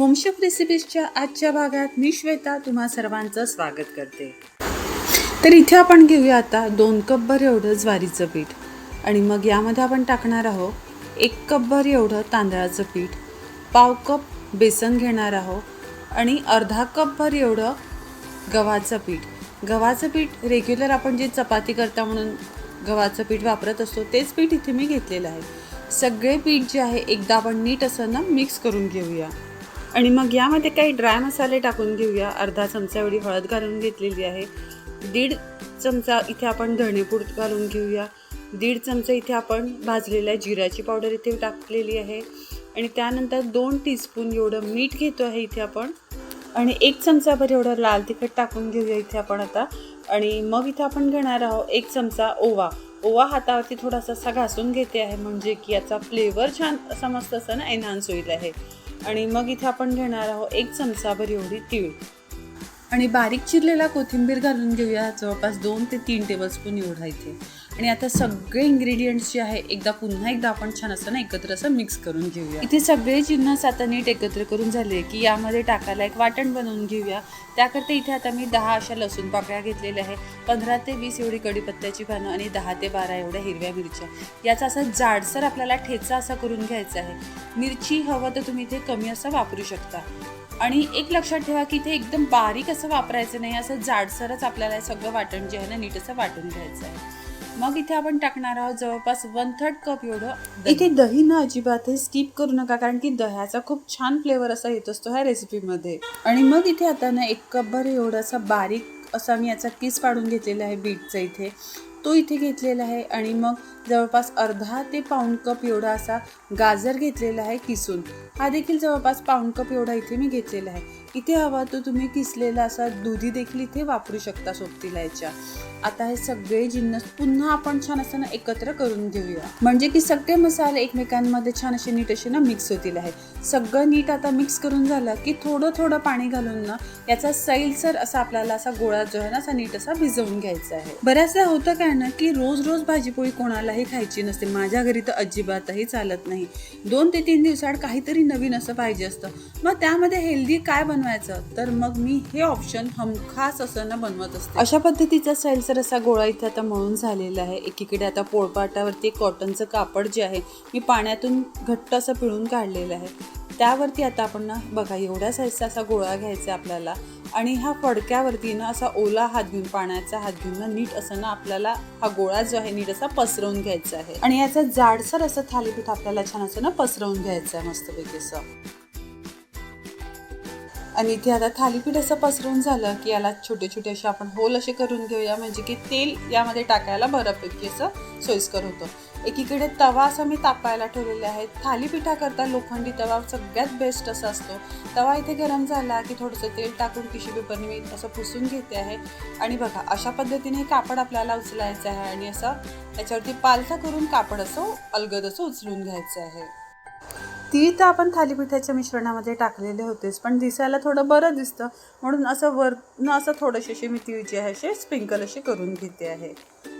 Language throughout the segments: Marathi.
होमशेफ रेसिपीजच्या आजच्या भागात मी श्वेता तुम्हा सर्वांचं स्वागत करते. तर इथे आपण घेऊया आता दोन कपभर एवढं ज्वारीचं पीठ. आणि मग यामध्ये आपण टाकणार आहोत एक कपभर एवढं तांदळाचं पीठ. पाव कप बेसन घेणार आहोत आणि अर्धा कपभर एवढं गव्हाचं पीठ. गव्हाचं पीठ रेग्युलर आपण जे चपाती करता म्हणून गव्हाचं पीठ वापरत असतो तेच पीठ इथे मी घेतलेलं आहे. सगळे पीठ जे आहे एकदा आपण नीट असं ना मिक्स करून घेऊया. आणि मग यामध्ये काही ड्राय मसाले टाकून घेऊया. अर्धा चमचा एवढी हळद घालून घेतलेली आहे. दीड चमचा इथे आपण धणेपूड घालून घेऊया. दीड चमचा इथे आपण भाजलेल्या जिऱ्याची पावडर इथे टाकलेली आहे. आणि त्यानंतर दोन टीस्पून एवढं मीठ घेतो आहे इथे आपण. आणि एक चमचाभर एवढं लाल तिखट टाकून घेऊया इथे आपण आता. आणि मग इथे आपण घेणार आहोत एक चमचा ओवा. ओवा हातावरती थोडासा असा घासून घेते आहे. म्हणजे की याचा फ्लेवर छान असा मस्त असं ना एनहान्स होईल आहे. आणि मग इथे आपण घेणार आहोत एक चमचाभर एवढी तीळ. आणि बारीक चिरलेला कोथिंबीर घालून घेऊया. जवळपास दोन ते तीन टेबलस्पून एवढा इथे आणि आता सगळे इन्ग्रेडियंट्स जे आहे एकदा पुन्हा एकदा आपण छान असं ना एकत्र असं मिक्स करून घेऊया. इथे सगळे जिन्नस आता नीट एकत्र करून झाले की यामध्ये टाकायला एक वाटण बनवून घेऊया. त्याकरता इथे आता मी दहा अशा लसूण पाकळ्या घेतलेल्या आहे पंधरा ते वीस एवढी कढीपत्त्याची पानं आणि दहा ते बारा एवढ्या हिरव्या मिरच्या. याचा असा जाडसर आपल्याला ठेचा असा करून घ्यायचा आहे. मिरची हवं तर तुम्ही इथे कमी असं वापरू शकता. आणि एक लक्षात ठेवा की इथे एकदम बारीक असं वापरायचं नाही असं जाडसरच आपल्याला हे सगळं वाटण जे आहे ना नीट असं वाटून घ्यायचं आहे. मग इथे आपण टाकणार आहोत जवळपास वन थर्ड कप एवढं इथे दही ना अजिबात हे स्किप करू नका कारण की दह्याचा खूप छान फ्लेवर असा येत असतो ह्या रेसिपीमध्ये आणि मग इथे आता ना एक कपभर एवढासा बारीक असा मी याचा किस पाडून घेतलेला आहे बीटचा इथे. तो इथे घेतलेला आहे आणि मग जवळपास अर्धा ते पाऊण कप एवढा असा गाजर घेतलेला आहे किसून. हा देखील जवळपास पाऊण कप एवढा इथे मी घेतलेला आहे. इथे हवा तो तुम्ही किसलेला असा दुधी देखील इथे वापरू शकता सोबतीला याच्या आता हे सगळे जिन्नस पुन्हा आपण छान असं ना एकत्र करून घेऊया. म्हणजे की सगळे मसाले एकमेकांमध्ये छान असे नीट असे ना मिक्स होतील आहे. सगळं नीट आता मिक्स करून झालं की थोडं थोडं पाणी घालून ना याचा सैलसर असा आपल्याला असा गोळा जो आहे ना असा नीट असा भिजवून घ्यायचा आहे. बऱ्याचदा होतं काय ना की रोज रोज भाजीपोळी कोणालाही खायची नसते. माझ्या घरी तर अजिबातही चालत नाही. दोन ते तीन दिवसाआड काहीतरी नवीन असं पाहिजे असतं. मग त्यामध्ये हेल्दी काय बनवायचं तर मग मी हे ऑप्शन हमखास असं ना बनवत असते. अशा पद्धतीचा सैलसर असा गोळा इथे आता मळून झालेला आहे. एकीकडे आता पोळपाटावरती कॉटनचं कापड जे आहे मी पाण्यातून घट्ट असं पिळून काढलेलं आहे. त्यावरती आता आपण ना बघा एवढ्या साईजचा असा गोळा घ्यायचा आहे आपल्याला. आणि ह्या फडक्यावरती ना असा ओला हात घेऊन पाण्याचा हात घेऊन ना नीट असं ना आपल्याला हा गोळा जो आहे नीट असा पसरवून घ्यायचा आहे. आणि याचा जाडसर असं थालीपीठ आपल्याला छान असं ना पसरवून घ्यायचं आहे मस्तपैकी असं. आणि इथे आता थालीपीठ असं पसरून झालं की याला छोटे छोटे असे आपण होल असे करून घेऊया म्हणजे की तेल यामध्ये टाकायला बऱ्यापैकी असं सोयीस्कर होतं. एकीकडे तवा असा मी तापायला ठेवलेला आहे थालीपीठाकरता लोखंडी तवा सगळ्यात बेस्ट असा असतो. तवा इथे गरम झाला की थोडंसं तेल टाकून टिश्यू पेपरने मी असं पुसून घेते आहे. आणि बघा अशा पद्धतीने हे कापड आपल्याला उचलायचं आहे आणि असं त्याच्यावरती पालथा करून कापड असं अलगद असं उचलून घ्यायचं आहे. ती तर आपण थालीपीठाच्या मिश्रणामध्ये टाकलेले होतेच पण दिसायला थोडं बरं दिसतं. म्हणून असं वरनं असं थोडेसे अशी मी ती जे आहे असे स्प्रिंकल असे करून घेते आहे.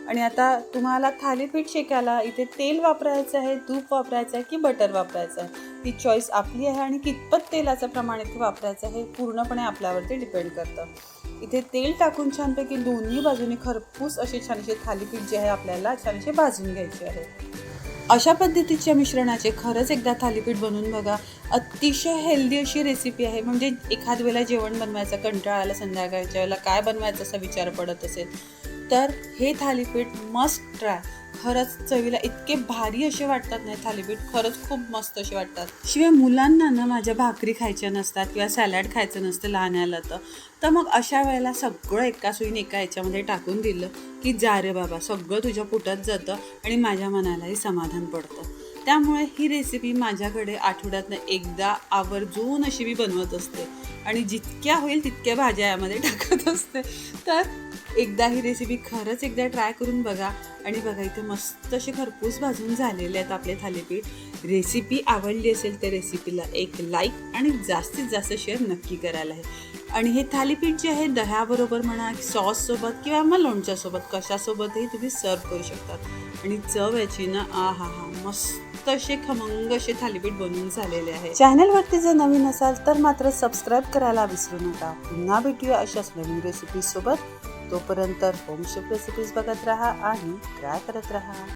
आणि आता तुम्हाला थालीपीठ शेकायला इथे तेल वापरायचं आहे तूप वापरायचं आहे की बटर वापरायचं आहे? ती चॉईस आपली आहे आणि कितपत तेलाचं प्रमाण इथे वापरायचं आहे पूर्णपणे आपल्यावरती डिपेंड करतं. इथे तेल टाकून छानपैकी दोन्ही बाजूने खरपूस असे छानशी थालीपीठ जे आहे आपल्याला छानशी भाजून घ्यायचे आहे. अशा पद्धतीच्या मिश्रणाचे खरंच एकदा थालीपीठ बनवून बघा. अतिशय हेल्दी अशी रेसिपी आहे. म्हणजे एखाद वेळेला जेवण बनवायचा कंटाळा आला संध्याकाळच्या वेळेला काय बनवायचं असा विचार पडत असेल. तर हे थालीपीठ मस्ट ट्राय खरंच चवीला इतके भारी असे वाटतात नाही थालीपीठ. खरंच खूप मस्त असे वाटतात. शिवाय मुलांना ना माझ्या भाकरी खायच्या नसतात किंवा सॅलड खायचं नसतं लहान तर. तर मग अशा वेळेला सगळं एका सुईन एका याच्यामध्ये टाकून दिलं की जा रे बाबा सगळं तुझ्या पोटात जातं आणि माझ्या मनालाही समाधान पडतं. त्यामुळे ही रेसिपी माझ्याकडे आठवड्यातनं एकदा आवर्जून अशी मी बनवत असते. आणि जितक्या होईल तितक्या भाज्या यामध्ये टाकत असते. तर एकदा ही रेसिपी खरंच एकदा ट्राय करून बघा. आणि बघा इथे मस्त असे खरपूस भाजून झालेले आहेत आपले थालीपीठ. रेसिपी आवडली असेल तर रेसिपीला एक लाईक आणि जास्तीत जास्त शेअर नक्की करायला आहे. आणि हे थालीपीठ जे आहे दह्याबरोबर म्हणा सॉससोबत किंवा मग लोणच्यासोबत कशासोबतही तुम्ही सर्व करू शकता. आणि चव याची ना आ हा हा मस्त असे खमंग असे थालीपीठ बनवून झालेले आहे. चॅनलवरती जर नवीन असाल तर मात्र सबस्क्राईब करायला विसरू नका. पुन्हा भेटूया अशाच नवीन रेसिपी सोबत. तोपर्यंत होम शेफ रेसिपीज बघत राहा आणि ट्राय करत राहा.